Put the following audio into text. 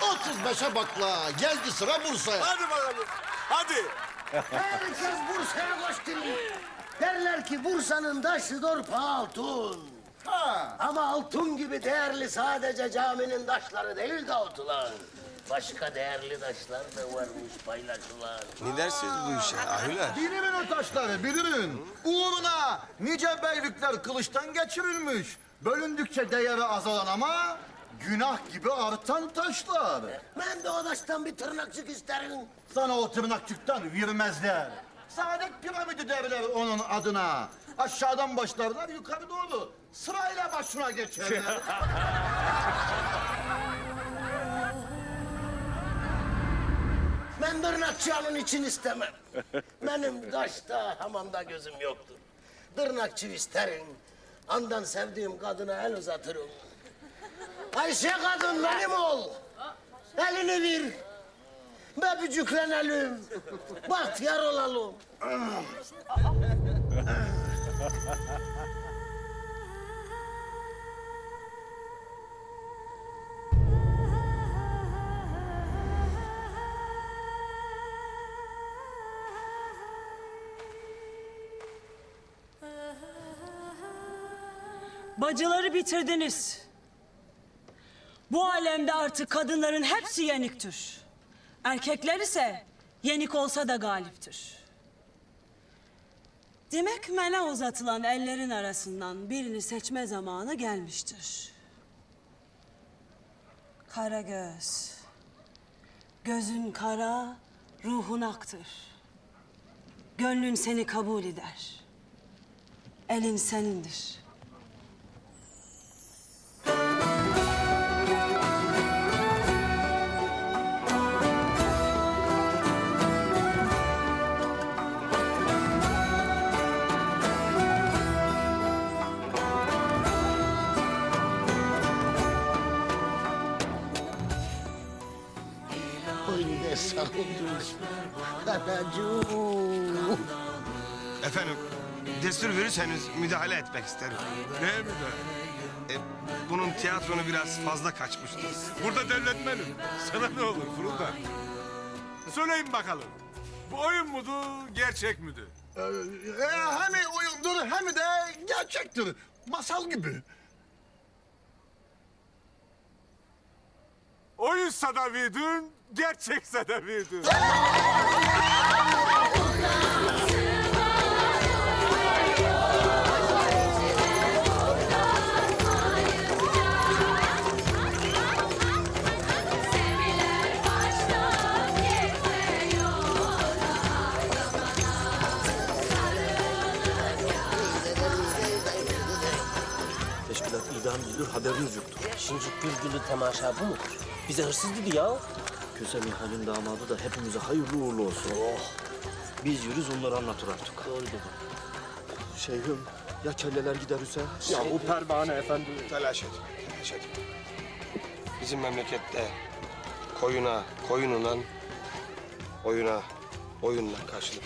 35'e bakla. Geldi sıra Bursa'ya. Hadi bakalım. Hadi. Herkes Bursa'ya koştu. Derler ki Bursa'nın taşı dorpa altın. Ama altın gibi değerli sadece caminin taşları değil Davutulan. Başka değerli taşlar da varmış paylaşılan. Ne dersiniz bu işe Ahüler? Bilirin o taşları, bilirin. Uğruna nice beylikler kılıçtan geçirilmiş. Bölündükçe değeri azalan ama günah gibi artan taşlar. Ben de o taştan bir tırnakçık isterim. Sana o tırnakçıktan virmezler. Saadet piramidi derler onun adına. Aşağıdan başlarlar yukarı doğru. Sırayla başına geçerler. Ben tırnakçı onun için istemem. Benim taşta hamamda gözüm yoktur. Tırnakçı isterim. Andan sevdiğim kadına el uzatırım. Ayşe kadın benim ol. Elini ver. Bebücüklenelim. Bahtiyar olalım. Bacıları bitirdiniz. Bu alemde artık kadınların hepsi yeniktir. Erkekler ise yenik olsa da galiptir. Demek mene uzatılan ellerin arasından birini seçme zamanı gelmiştir. Kara göz. Gözün kara, ruhun aktır. Gönlün seni kabul eder. Elin senindir. Oy ne. Anacığım. Efendim, destur verirseniz müdahale etmek isterim. Ne müdahale? E, bunun tiyatronu biraz fazla kaçmıştı. Burada devletmenim. Sana ne olur Furulda? Söyleyin bakalım. Bu oyun mudur, gerçek midir? Ee, hem oyundur hem de gerçektir. Masal gibi. Da verdin, gerçekse de verdin. Seviler baştan gitmiyor Teşkilat idam edilir haberiniz yoktu. Şimdi gülgülü temaşa bu mudur? Bize hırsız dedi ya. Köse Nihal'in damadı da hepimize hayırlı uğurlu olsun. Oh. Biz yürüz onları anlatır artık. Doğru dedim. Şeyhim ya kelleler gider Hüseyin? Ya bu pervane efendi. Telaş etme, telaş etme. Bizim memlekette koyuna, koyununan oyuna, oyunla karşılık.